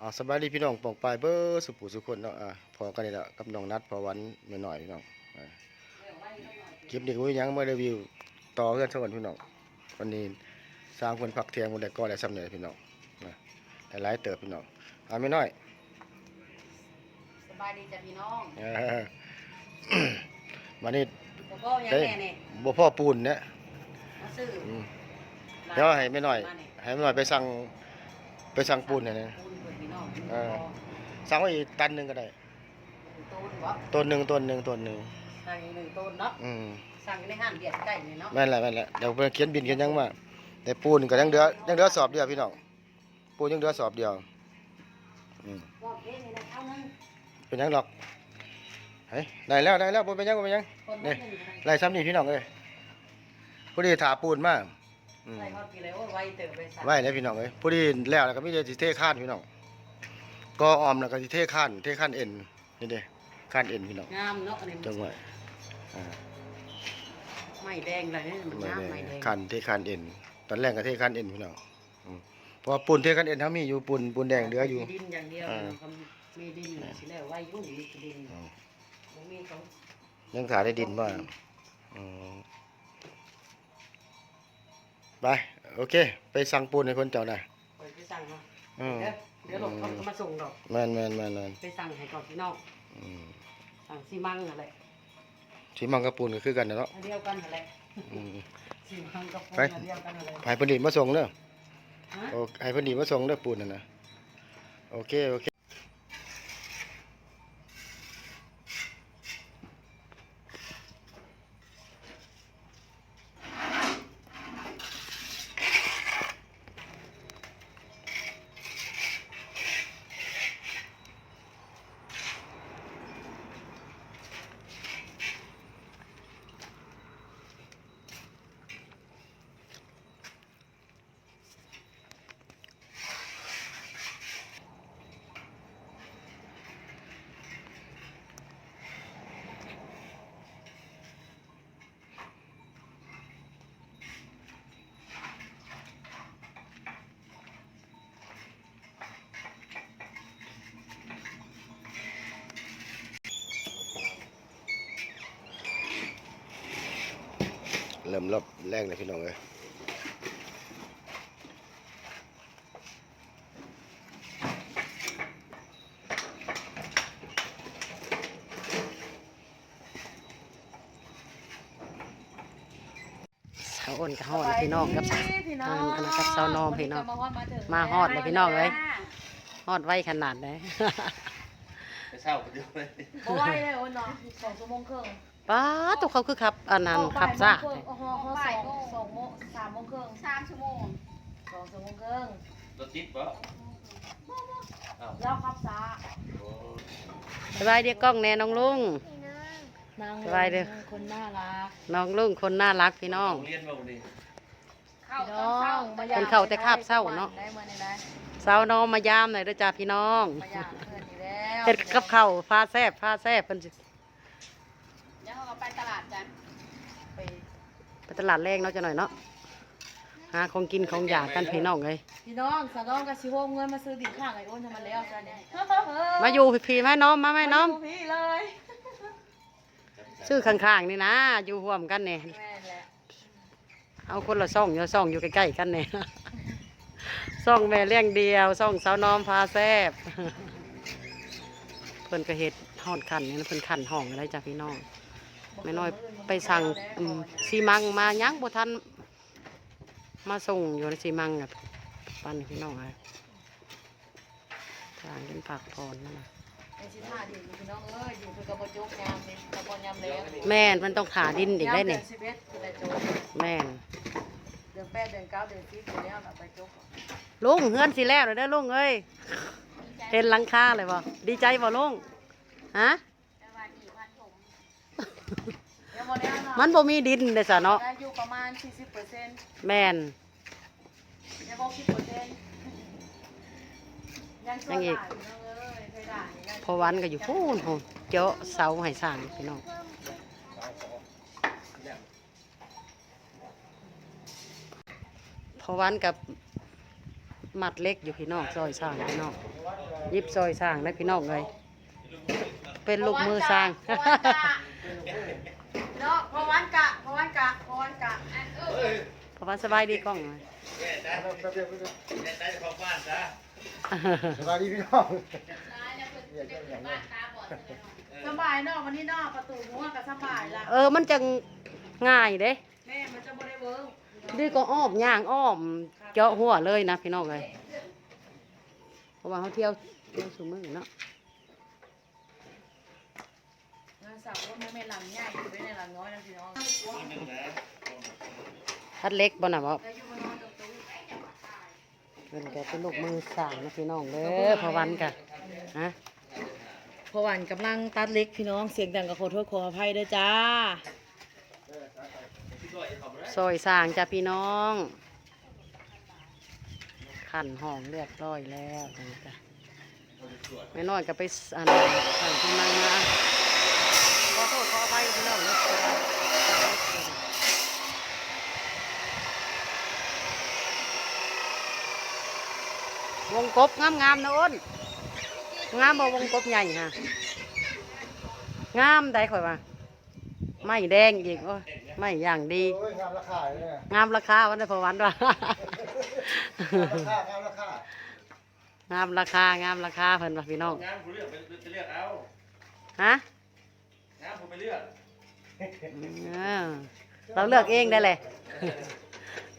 อ่าสบายดีพี่น้องปองปลายเบอร์สุปุสุคนเนาะอ่าพอกันนี่แหละกับน้องนัดพอวันแม่น้อยพี่น้องอ่าคลิปนี้ก็มีหยังมารีวิวต่อเพื่อนสักวันพี่น้องวันนี้สร้างคนพักเทียงบนได้ก็ได้สำเร็จพี่น้องนะแต่หลายเติบพี่น้องอ่าไม่น้อยสบายดีจ้ะพี่น้องเออวันนี้โกโก้ยังเด้แน่เนี่ยบ่พ่อปูนเนี่ยมาซื้ออืมร้านเดี๋ยวให้ไม่น้อยมาเนี่ยให้ไม่น้อยไปสั่งไปสั่งปูนเนี่ยนะ ปูน เปิดพี่น้องเออสั่งไว้อีกตันหนึงก็ได้ ต้นบ่ต้นหนึ่งต้นหนึ่งต้นหนึ่งสั่งอีกหนึ่งต้นเนาะ อืมสั่งอยู่ในห้างเบียดใกล้นี่เนาะแม่นแหละแม่นแหละเดี๋ยวเพิ่นเขียนบินเขียนหยังมาแต่ปูนก็ยังเหลือยังเหลือสอบเดียวพี่น้องปูนยังเหลือสอบเดียวอืมว่าเอ๊ะนี่นะเอานึงเป็นหยังหรอกเฮ้ยได้แล้วได้แล้วบ่เป็นหยังบ่เป็นหยัง คนนี่นึงไล่ซ้ำนี่พี่น้องเอ้ยผู้ดีถาปูนมาอืมใส่ฮอดกี่เลยโอ้ยไวเติบไปสั่งไว้แล้วพี่น้องเอ้ยผู้ดีแล้วแล้วก็มีแต่สิเทข้านพี่น้อง ก็ออมแล้วก็สิเทข้านเทข้านเอ็นนี่เด้ข้านเอ็นพี่น้องงามเนาะอันนี้จังไว้อ่าไม่แดงเลยนี่มันไม่งามได้ไม่แดงข้านเทข้านเอ็นตอนแรกก็เทข้านเอ็นพี่น้องอืมเพราะว่าปูนเทข้านเอ็นเฮามีอยู่ปูนปูนแดงเหลืออยู่มีดินอย่างเดียวอ่าก็มีดินสิแล้วไว้อยู่มีดินอืมบ่มีเขายังขาได้ดินบ้างอืมไป โอเค ไปสั่งปูนให้คนเจ้าหน่อยไปไปสั่งเนาะอืม เดี๋ยวเดี๋ยวหลบเขาก็มาส่งดอก แมนแมนแมนแมนไปสั่งให้ก่อนพี่น้องอืมสั่งซีมังอะไรที่มังกับปูนก็คือกันนะเนาะอันเดียวกันอะไรอืม ซีมังกับปูนไป อันเดียวกันอะไรให้เพนดีมาส่งเด้อฮะ โอให้เพนดีมาส่งเด้อปูนน่ะนะโอเคโอเค ริ่มรอบแรกเลยพี่น้องเอ้ยสาวอ้นกับฮอดเลยพี่น้องกับพี่น้องอันนั้นกับสาวนอมพี่น้องวัก็มาถึงมาฮอดเลยพี่น้องเอ้ยฮอดไว้ขนาดไหนไปเศร้าไปดูเลย บ่ไหวเลยโอ้ยเนาะสองชั่วโมงครึ่ง ป้าตุกเขาคือขับอันนั้นขับซ่าออกบ่ายโมงครึ่งโอ้โหเขาสองสองโมงสามโมงครึ่งสามชั่วโมงสองชั่วโมงครึ่งรถติดปะแล้วขับช้าสบายดีกล้องแน่น้องลุงนางสบายเด้อคนน่ารักน้องลุงคนน่ารักพี่น้องเรียนมาวันนี้เข้าพี่ตน้อนอเช้างมาคนเข้าแต่คาบเศร้าเนาะได้มื้อนี้ได้สาวน้องมายามหน่อยเด้อจ้าพี่น้องมาย่างเพื่อนอีกแล้วเฮ็ดกับข้าวพาแซ่บพาแซ่บเพิ่น ตลาดกันไปไปตลาดแรงเนาะจะหน่อยเนาะหาของกินของอยากกันพี่น้องเลยพี่น้องสาวน้องก็สิโฮมเงินมาซื้อดินข้างไอ้โอนทำมาแล้วจ้ะเนี่ยมาอยู่พี่ๆไหมน้องมาไหมน้องยู่พี่เลยซื้อข้างๆนี่นะอยู่ร่วมกันเนี่ยแม่นแหละเอาคนละซ่องอยู่ซ่องอยู่ใกล้ๆกันเนี่ยซ่องแม่เลี้ยงเดียวซ่องสาวน้อมพาแซบเพิ่นก็เฮ็ดฮอดขันนี่นะเพิ่นขันห้องอะไรจ้ะพี่น้อง แม่น้อยไปสั่งอืมซีมังมายังบ่ทันมาส่งอยู่ในซีมังกับปั้นให้พี่น้องเลยทางเป็นผักพรนั่นน่ะไอ้สิท่าดินพี่น้องเอ้ยอยู่เพิ่นก็บ่จุกยามนี่ตะบอนยามแล้วแม่นมันต้องขาดินอีกได้เนี่ยยามดือน11คือได้จุกแม่นเดือนแปดเดือนเก้าเดือนสิบอยู่แล้วน่ะไปจุกลุงเฮือนสิแล้วเลยเด้อลุงเอ้ยเห็นหลังคาเลยบ่ดีใจบ่ลุงฮะ มันบ่มีดินเด้อจ้ะเนาะได้อยู่ประมาณ 40%แม่นยัง60%ยังช่วยหลายพี่น้องเอ้ยเคยได้ยังพอวันก็อยู่พูนโหเจาะเสาให้สร้างพี่น้องพอวันกับมัดเล็กอยู่พี่น้องซอยสร้างพี่น้องยิบซอยสร้างได้พี่น้องเลยเป็นลูกมือสร้าง เนาะพอวันกะพอวันกะพอวันกะอันเออเพราะว่าสบายดีกล้องเลยสบายดีพี่น้องตายแล้วเพิ่นเด็กบ้านตาบอดเลยเนาะสบายเนาะวันนี้เนาะประตูหัวก็สบายละเออมันจะง่ายเด้แม่มันจะบ่ได้เวิร์กดีก็อ้อมย่างอ้อมเจาะหัวเลยนะพี่น้องเลยเพราะว่าเขาเที่ยวเที่ยวสูมือเนาะ สาวว่าแม่หลังใหญ่อยู่ด้วยในหลังน้อยนะพี่น้องทัดเล็กบ่น่ะบ่แล้วอยู่มานอนกับตู้เป็นแกเป็นลูกมือสร้างนะพี่น้องเด้อพอวันกะฮะพอวันกำลังตัดเล็กพี่น้องเสียงดังก็ขอโทษขออภัยด้วยจ้าซอยสร้างจ้ะพี่น้องขันห้องเรียบร้อยแล้วนี่จ้ะไม่น้อยก็ไปอันสั่งที่นั่งมาข วงกบงามๆนะอ้นงามบ่วงกบใหญ่ฮะงามได้ข่อยว่าไม่แดงอีกโอ้ยไม่อย่างดี โอ้ยงามราคาเลยเนี่ยงามราคาวันนี้พอวันว่างามราคา งามราคางามราคาเพิ่นว่าพี่น้องงานผมเลือกไปไปเลือกเอา ฮะ ไปเลือกเออเราเลือกเองได้เลย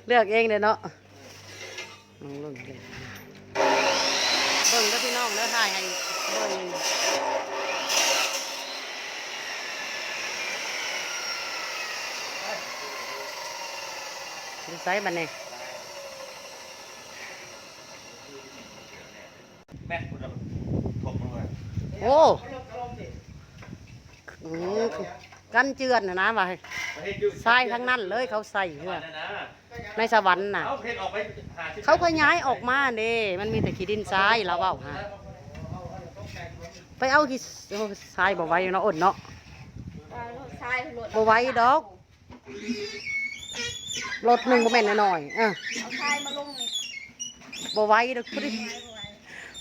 เลือกเองเลยเนาะลองเบิ่งเลยเบิ่งแล้วพี่น้องแล้วถ่ายให้เบิ่งดูไซส์บันเนี่ยแม่คุณเราถกลงมาโอ้ อืมกันเจือนนะนะว่าประเทศอยู่ทรายทั้งนั้นเลยเขาใส่เพื่อนั่นนะในสวรรค์น่ะ เอาเพชรออกไปหาที่เขาก็ย้ายออกมาเด้มันมีแต่ขี้ดินทรายแล้วเว้าฮะไปเอาขี้ทรายบ่ไหว้เนาะอดเนาะทรายหลดบ่ไหว้ดอกรถหนึ่งบ่แม่นน้อยๆเออเอาทรายมาลงนี่บ่ไหว้ดอกพุดิ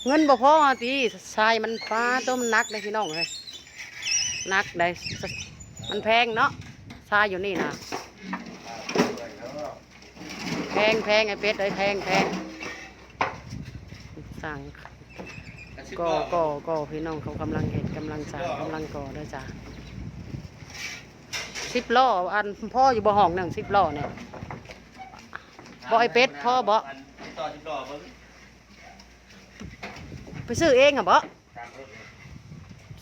เงินบ่พอติทรายมันฟ้าตัวมันหนักเลยพี่น้องเอ้ยห นักได้มันแพงเนาะทรายอยู่นี่นะแพงแพงไอ้เป็ดเอ้ยแพงแพงสั่งก็ก็ก็พี่น้องเขากำลังเห็นกำลังสร้างกำลังก่อด้วยจ้ะสิบล้ออันพ่ออยู่บ่ห้องหนึ่งสิบล้อเนี่ยบ่ไอ้เป็ดพ่อบ่นที่ต่อที่ต่อเบิ่งไปซื้อเองอะบ่ตามรถ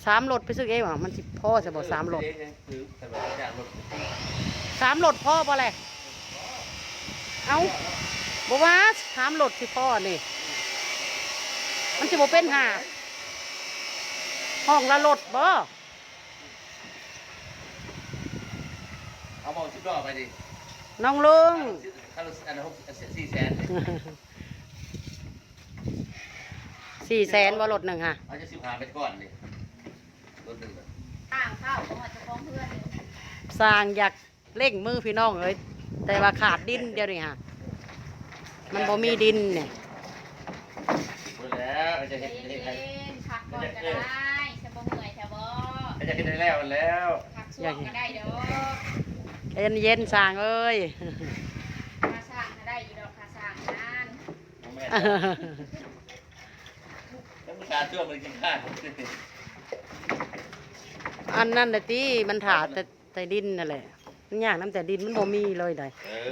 สามรถไปซื้อเองอะมันสิพ่อจะบ่สามรถเองยังคือแต่ว่าจากรถสามรถพ่อบ่แหละเอาบ่ว่าสามรถสิพ่อนี่มันจะบ่เป็นห้าห้องละรถบ่เอามองสิบล้อไปดิน้องลุงค่ารถอันหกสี่แสนสี่แสนบ่รถหนึ่งค่ะเอาจะสิบหาไปก่อนดิรถหนึ่งอะข้างเข้า สร้างอยากเร่งมือพี่น้องเลยแต่ว่าขาดดินเดียวนี่ฮะมันบ่มีดินเนี่ยหมดแล้วจะใจเห็นเย็จะเห็นนๆพักก่อนก็ได้สบเหนื่อยแถวบ่จะเห็นได้แล้วแล้วพักช่วงก็ได้เด้อเย็นเย็นสร้างเอ้ยค่าสร้างก็ได้อยู่ดอกค่าสร้างนั่นแม่แล้วมีการช่วงมันกินข้าว อันนั้นน่ะติมันถาแต่แต่ดินนั่นแหละมันยากน้ำแต่ดินมันบ่มีเลยได้เออ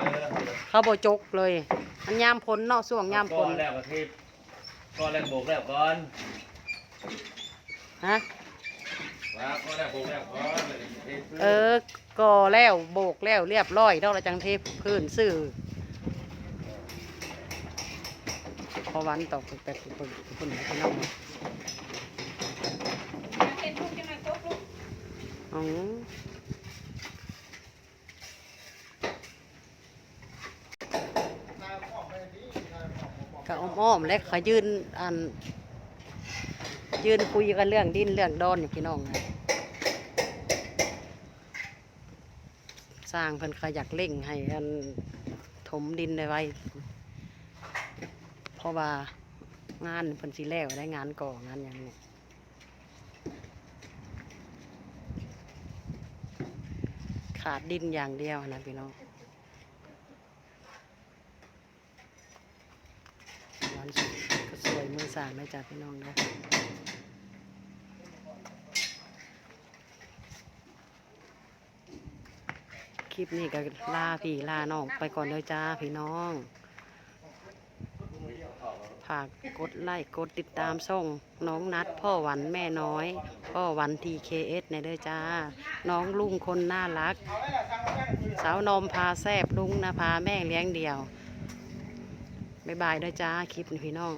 เขาบ่จกเลย มันยามพ้นเนาะช่วงยามพ้นก่อนแล้วกระทิบก่อนแล้วโบกแล้วก่อนฮะว่าก่อนแล้วโบกแล้วก่อนแล้วก็เทพื้นเออก่อแล้วโบกแล้วเรียบร้อยดอกละจังเทพื้นซื้อพอวันตอกแต่ปุ่นปุ่นพี่น้อง เห็นลูกจะมาตกลูก อ๋อก็อ้อมๆแล้วเขายืนอัน ยืนคุยกันเรื่องดินเรื่องดอนอยู่พี่น้องนะสร้างเพิ่นขาอยากเร่งให้อันถมดินได้ไว้ราะว่างานเพิ่นสิแล้วได้งานก่องานหยังนี่ ขาดดินอย่างเดียวนะพี่น้องร้อนสุดก็สวยมือสร้ามนะจ๊ะพี่น้องนะคลิปนี้ก็ลาพี่ลาน้องไปก่อนเลยจ้าพี่น้อง ฝากกดไลค์กดติดตามส่งน้องนัดพ่อหวันแม่น้อย พ่อหวันทีเคเอสในเด้อจ้า น้องลุงคนน่ารัก สาวนมพาแซบลุงนะพาแม่เลี้ยงเดียว บ๊ายบายเด้อจ้า คลิปพี่น้อง